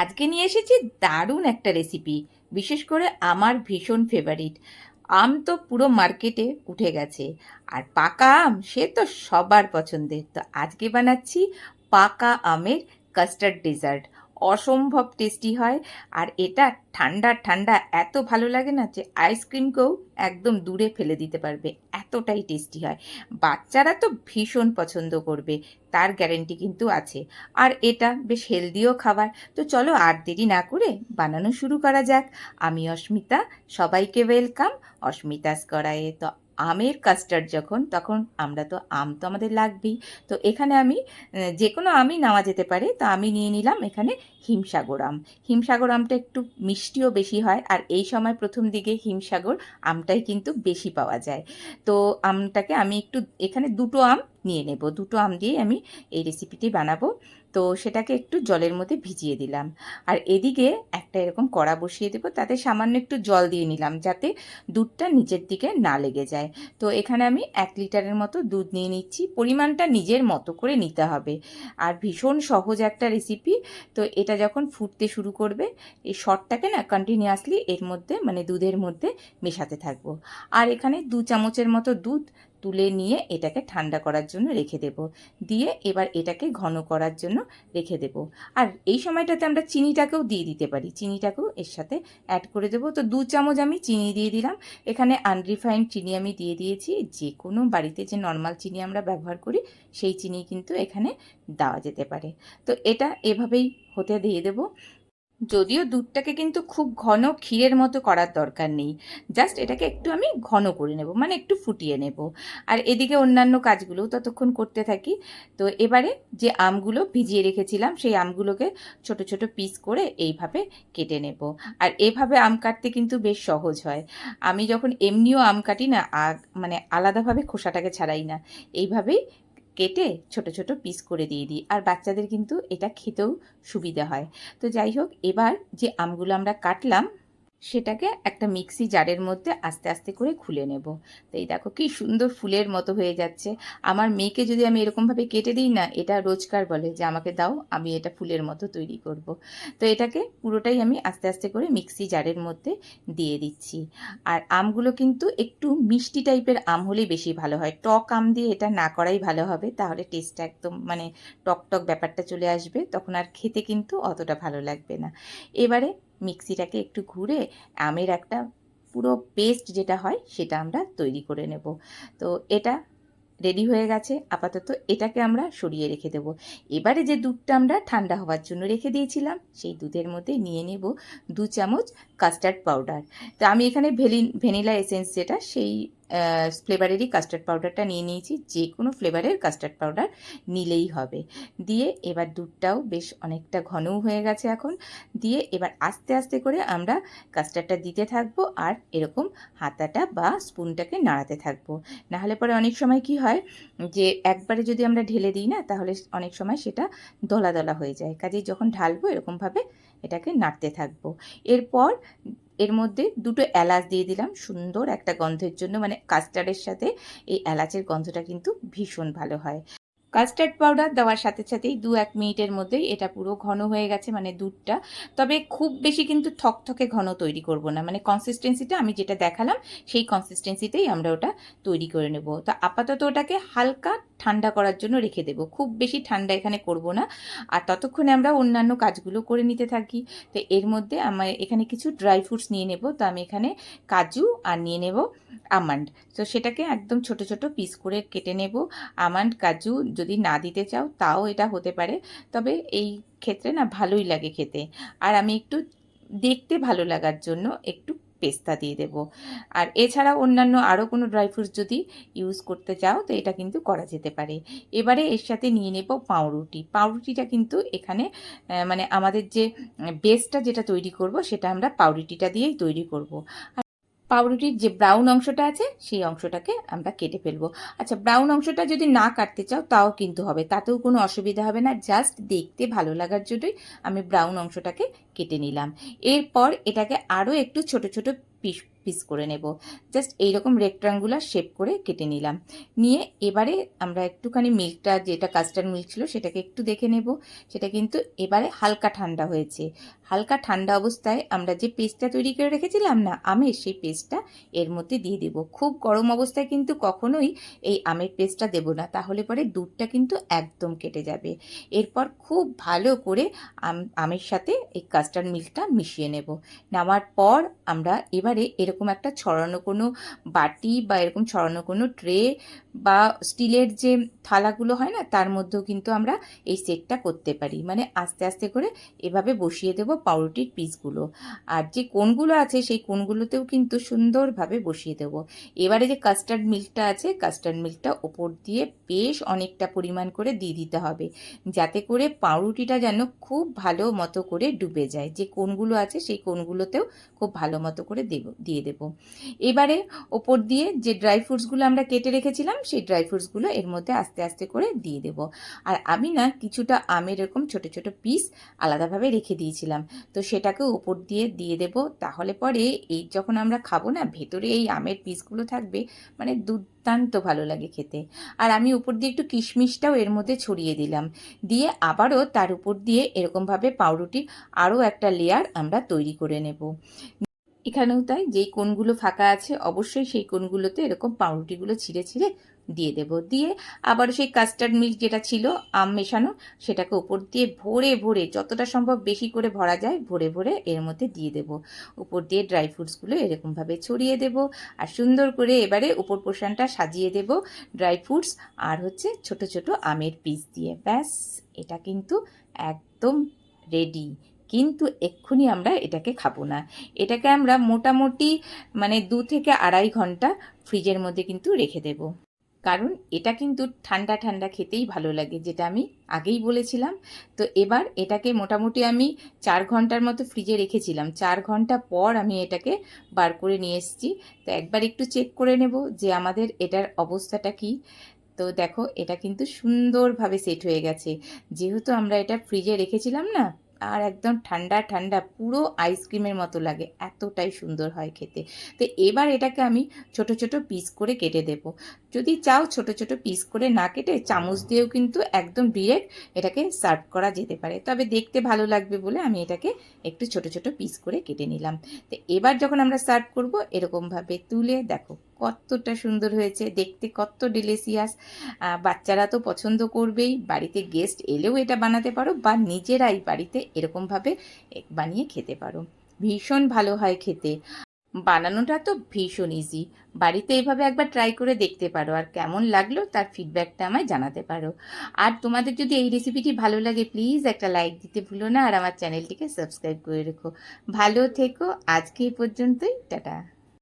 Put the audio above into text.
আজকে নিয়ে এসেছি দারুণ একটা রেসিপি বিশেষ করে আমার ভীষণ ফেভারিট আম তো পুরো মার্কেটে উঠে গেছে, আর পাকা আম সে তো সবার পছন্দের। তো আজকে বানাচ্ছি পাকা আমের কাস্টার্ড ডেজার্ট অসম্ভব টেস্টি হয়। আর এটা ঠান্ডা ঠান্ডা এত ভালো লাগে না যে আইসক্রিমকেও একদম দূরে ফেলে দিতে পারবে। এতটাই টেস্টি হয়। বাচ্চারা তো ভীষণ পছন্দ করবে। তার গ্যারেন্টি কিন্তু আছে। আর এটা বেশ হেলদিও খাবার। তো চলো আর দেরি না করে বানানো শুরু করা যাক। আমি অস্মিতা, সবাইকে ওয়েলকাম অস্মিতাস করায়ে তো আমের কাস্টার্ড যখন, তখন আমরা তো আম তো আমাদের লাগবেই। তো এখানে আমি যে কোনো আমই নেওয়া যেতে পারে, তো আমি নিয়ে নিলাম এখানে হিমসাগর আম। হিমসাগর আমটা একটু মিষ্টিও বেশি হয় আর এই সময় প্রথম দিকে হিমসাগর আমটাই কিন্তু বেশি পাওয়া যায়। তো আমটাকে আমি একটু এখানে দুটো আম নিয়ে নেব। দুটো আম দিয়ে আমি এই রেসিপিটি বানাবো। তো সেটাকে একটু জলের মধ্যে ভিজিয়ে দিলাম। আর এদিকে একটা এরকম কড়া বসিয়ে দেবো। তাতে সামান্য একটু জল দিয়ে নিলাম যাতে দুধটা নিচের দিকে না লেগে যায়। তো এখানে আমি এক লিটারের মতো দুধ নিয়ে নিচ্ছি। পরিমাণটা নিজের মতো করে নিতে হবে। আর ভীষণ সহজ একটা রেসিপি। তো এটা যখন ফুটতে শুরু করবে, এই শটটাকে না কন্টিনিউয়াসলি এর মধ্যে মানে দুধের মধ্যে মেশাতে থাকব। আর এখানে দু চামচের মতো দুধ তুলে নিয়ে এটাকে ঠান্ডা করার জন্য রেখে দেব। দিয়ে এবার এটাকে ঘন করার জন্য রেখে দেব। আর এই সময়টাতে আমরা চিনিটাকেও দিয়ে দিতে পারি। চিনিটাকেও এর সাথে অ্যাড করে দেবো। তো দু চামচ আমি চিনি দিয়ে দিলাম। এখানে আনরিফাইন্ড চিনি আমি দিয়ে দিয়েছি। যে কোনো বাড়িতে যে নর্মাল চিনি আমরা ব্যবহার করি, সেই চিনি কিন্তু এখানে দেওয়া যেতে পারে। তো এটা এভাবেই হতে দিয়ে দেবো। যদিও দুধটাকে কিন্তু খুব ঘন ক্ষীরের মতো করার দরকার নেই। জাস্ট এটাকে একটু আমি ঘন করে নেব মানে একটু ফুটিয়ে নেব। আর এদিকে অন্যান্য কাজগুলোও ততক্ষণ করতে থাকি। তো এবারে যে আমগুলো ভিজিয়ে রেখেছিলাম, সেই আমগুলোকে ছোট ছোট পিস করে এইভাবে কেটে নেব। আর এভাবে আম কাটতে কিন্তু বেশ সহজ হয়। আমি যখন এমনিও আম কাটি না মানে আলাদাভাবে খোসাটাকে ছাড়াই না। এইভাবেই কেটে ছোট ছোট পিস করে দিয়ে দিই। আর বাচ্চাদের কিন্তু এটা খেতেও সুবিধা হয়। তো যাই হোক, এবার যে আমগুলো আমরা কাটলাম সেটাকে একটা মিক্সি জারের মধ্যে আস্তে আস্তে করে খুলে নেব। তো এই দেখো কি সুন্দর ফুলের মতো হয়ে যাচ্ছে। আমার মেয়েকে যদি আমি এরকমভাবে কেটে দিই না, এটা রোজকার বলে যে, আমাকে দাও, আমি এটা ফুলের মতো তৈরি করব। তো এটাকে পুরোটাই আমি আস্তে আস্তে করে মিক্সি জারের মধ্যে দিয়ে দিচ্ছি। আর আমগুলো কিন্তু একটু মিষ্টি টাইপের আম হলেই বেশি ভালো হয়। টক আম দিয়ে এটা না করাই ভালো হবে, তাহলে টেস্টটা একদম মানে টক টক ব্যাপারটা চলে আসবে, তখন আর খেতে কিন্তু অতটা ভালো লাগবে না। এবারে মিক্সিটাকে একটু ঘুরে আমের একটা পুরো পেস্ট যেটা হয় সেটা আমরা তৈরি করে নেব। তো এটা রেডি হয়ে গেছে। আপাতত এটাকে আমরা সরিয়ে রেখে দেব। এবারে যে দুধটা আমরা ঠান্ডা হওয়ার জন্য রেখে দিয়েছিলাম, সেই দুধের মধ্যে নিয়ে নেব দু চামচ কাস্টার্ড পাউডার তো আমি এখানে ভেলি, ভ্যানিলা এসেন্স যেটা, সেই ফ্লেভারেরই কাস্টার্ড পাউডারটা নিয়ে নিয়েছি। যে কোনো ফ্লেভারের কাস্টার্ড পাউডার নিলেই হবে। দিয়ে এবার দুধটাও বেশ অনেকটা ঘনও হয়ে গেছে এখন। দিয়ে এবার আস্তে আস্তে করে আমরা কাস্টার্ডটা দিতে থাকব আর এরকম হাতাটা বা স্পুনটাকে নাড়াতে থাকব। নাহলে পরে অনেক সময় কি হয় যে, একবারে যদি আমরা ঢেলে দিই না, তাহলে অনেক সময় সেটা দলা দলা হয়ে যায়। কাজেই যখন ঢালবো, এরকমভাবে এটাকে নাড়তে থাকব। এরপর এর মধ্যে দুটো এলাচ দিয়ে দিলাম। সুন্দর একটা গন্ধের জন্য মানে কাস্টার্ডের সাথে এই এলাচের গন্ধটা কিন্তু ভীষণ ভালো হয়। কাস্টার্ড পাউডার দেওয়ার সাথে সাথেই দু এক মিনিটের মধ্যেই এটা পুরো ঘন হয়ে গেছে মানে দুধটা। তবে খুব বেশি কিন্তু থকথকে ঘন তৈরি করব না মানে কনসিস্টেন্সিটা আমি যেটা দেখালাম, সেই কনসিস্টেন্সিতেই আমরা ওটা তৈরি করে নেব। তো আপাতত ওটাকে হালকা ঠান্ডা করার জন্য রেখে দেবো। খুব বেশি ঠান্ডা এখানে করব না। আর ততক্ষণে আমরা অন্যান্য কাজগুলো করে নিতে থাকি। তো এর মধ্যে আমার এখানে কিছু ড্রাই ফ্রুটস নিয়ে নেব। তো আমি এখানে কাজু আর নিয়ে নেব আমন্ড। তো সেটাকে একদম ছোট ছোট পিস করে কেটে নেব। আমান্ড, কাজু যদি না দিতে চাও, তাও এটা হতে পারে। তবে এই ক্ষেত্রে না ভালোই লাগে খেতে। আর আমি একটু দেখতে ভালো লাগার জন্য একটু পেস্তা দিয়ে দেব। আর এছাড়া অন্যান্য আরও কোনো ড্রাই ফ্রুটস যদি ইউজ করতে চাও, তো এটা কিন্তু করা যেতে পারে। এবারে এর সাথে নিয়ে নেব পাউরুটি। পাউরুটিটা কিন্তু এখানে মানে আমাদের যে বেসটা যেটা তৈরি করব, সেটা আমরা পাউরুটিটা দিয়েই তৈরি করব। পাউরুটির যে ব্রাউন অংশটা আছে, সেই অংশটাকে আমরা কেটে ফেলব। আচ্ছা ব্রাউন অংশটা যদি না কাটতে চাও, তাও কিন্তু হবে। তাতেও কোনো অসুবিধা হবে না। জাস্ট দেখতে ভালো লাগার জন্যই আমি ব্রাউন অংশটাকে কেটে নিলাম। এরপর এটাকে আরও একটু ছোট ছোট পিস পিস করে নেব। জাস্ট এইরকম রেক্ট্রাঙ্গুলার শেপ করে কেটে নিলাম। নিয়ে এবারে আমরা একটুখানি মিল্কটা, যেটা কাস্টার্ড মিল্ক ছিল সেটাকে একটু দেখে নেব। সেটা কিন্তু এবারে হালকা ঠান্ডা হয়েছে। হালকা ঠান্ডা অবস্থায় আমরা যে পেস্টটা তৈরি করে রেখেছিলাম না, আমের সেই পেস্টটা এর মধ্যে দিয়ে দেব। খুব গরম অবস্থায় কিন্তু কখনোই এই আমের পেস্টটা দেব না। তাহলে পরে দুধটা কিন্তু একদম কেটে যাবে। এরপর খুব ভালো করে আম, আমের সাথে এই কাস্টার্ড মিল্কটা মিশিয়ে নেব। নেওয়ার পর আমরা এবারে এরকম একটা ছড়ানো কোনো বাটি বা এরকম ছড়ানো কোনো ট্রে বা স্টিলের যে থালাগুলো হয় না, তার মধ্যেও কিন্তু আমরা এই সেটটা করতে পারি। মানে আস্তে আস্তে করে এভাবে বসিয়ে দেব পাউরুটির পিসগুলো। আর যে কোনগুলো আছে, সেই কোনগুলোতেও কিন্তু সুন্দরভাবে বসিয়ে দেব। এবারে যে কাস্টার্ড মিল্কটা আছে কাস্টার্ড মিল্কটা ওপর দিয়ে বেশ অনেকটা পরিমাণ করে দিয়ে দিতে হবে। যাতে করে পাউরুটিটা যেন খুব ভালো মতো করে ডুবে যায়। যে কোনগুলো আছে সেই কোনগুলোতেও খুব ভালো মতো করে দেব, দিয়ে দেব। এবারে ওপর দিয়ে যে ড্রাই ফ্রুটসগুলো আমরা কেটে রেখেছিলাম, সেই ড্রাই ফ্রুটসগুলো এর মধ্যে আস্তে আস্তে করে দিয়ে দেব। আর আমি না কিছুটা আমের এরকম ছোট ছোট পিস আলাদাভাবে রেখে দিয়েছিলাম। তো সেটাকে উপর দিয়ে দিয়ে দেব। তাহলে পরে এই যখন আমরা খাব না, ভেতরে এই আমের পিসগুলো থাকবে মানে দুর্দান্ত ভালো লাগে খেতে। আর আমি উপর দিয়ে একটু কিশমিশটাও এর মধ্যে ছড়িয়ে দিলাম। দিয়ে আবারও তার উপর দিয়ে এরকমভাবে পাউরুটির আরও একটা লেয়ার আমরা তৈরি করে নেব। এখানেও তাই যেই কোণগুলো ফাঁকা আছে অবশ্যই সেই কোণগুলোতে এরকম পাউরুটিগুলো ছিঁড়ে ছিঁড়ে দিয়ে দেব। দিয়ে আবার সেই কাস্টার্ড মিল্ক যেটা ছিল, আম মেশানো, সেটাকে উপর দিয়ে ভরে ভরে যতটা সম্ভব বেশি করে ভরা যায়, ভরে ভরে এর মধ্যে দিয়ে দেব। উপর দিয়ে ড্রাই ফ্রুটসগুলো এরকমভাবে ছড়িয়ে দেব আর সুন্দর করে এবারে উপর পোষণটা সাজিয়ে দেব ড্রাই ফ্রুটস আর হচ্ছে ছোট ছোট আমের পিস দিয়ে। ব্যাস, এটা কিন্তু একদম রেডি কিন্তু এক্ষুনি আমরা এটাকে খাব না। এটাকে আমরা মোটামুটি মানে দু থেকে আড়াই ঘণ্টা ফ্রিজের মধ্যে কিন্তু রেখে দেব। কারণ এটা কিন্তু ঠান্ডা ঠান্ডা খেতেই ভালো লাগে, যেটা আমি আগেই বলেছিলাম। তো এবার এটাকে মোটামুটি আমি চার ঘণ্টার মতো ফ্রিজে রেখেছিলাম। চার ঘণ্টা পর আমি এটাকে বার করে নিয়ে এসেছি। তো একবার একটু চেক করে নেব যে আমাদের এটার অবস্থাটা কি। তো দেখো, এটা কিন্তু সুন্দরভাবে সেট হয়ে গেছে। যেহেতু আমরা এটা ফ্রিজে রেখেছিলাম না আর একদম ঠান্ডা ঠান্ডা, পুরো আইসক্রিমের মতো লাগে। এতটাই সুন্দর হয় খেতে। তো এবার এটাকে আমি ছোট ছোট পিস করে কেটে দেব। যদি চাও ছোট ছোট পিস করে না কেটে চামচ দিয়েও কিন্তু একদম ডিরেক্ট এটাকে সার্ভ করা যেতে পারে। তবে দেখতে ভালো লাগবে বলে আমি এটাকে একটু ছোট ছোট পিস করে কেটে নিলাম। তো এবার যখন আমরা সার্ভ করব, এরকমভাবে তুলে দেখো কতটা সুন্দর হয়েছে। দেখতে কত ডিলিশিয়াস বাচ্চারা তো পছন্দ করবেই। বাড়িতে গেস্ট এলেও এটা বানাতে পারো বা নিজেরাই বাড়িতে এরকমভাবে বানিয়ে খেতে পারো। ভীষণ ভালো হয় খেতে। বানানোটা তো ভীষণ ইজি বাড়িতে এইভাবে একবার ট্রাই করে দেখতে পারো। আর কেমন লাগল তার ফিডব্যাকটা আমায় জানাতে পারো। আর তোমাদের যদি এই রেসিপিটি ভালো লাগে প্লিজ একটা লাইক দিতে ভুলো না। আর আমার চ্যানেলটিকে সাবস্ক্রাইব করে রেখো। ভালো থেকো। আজকে এই পর্যন্তই। টাটা।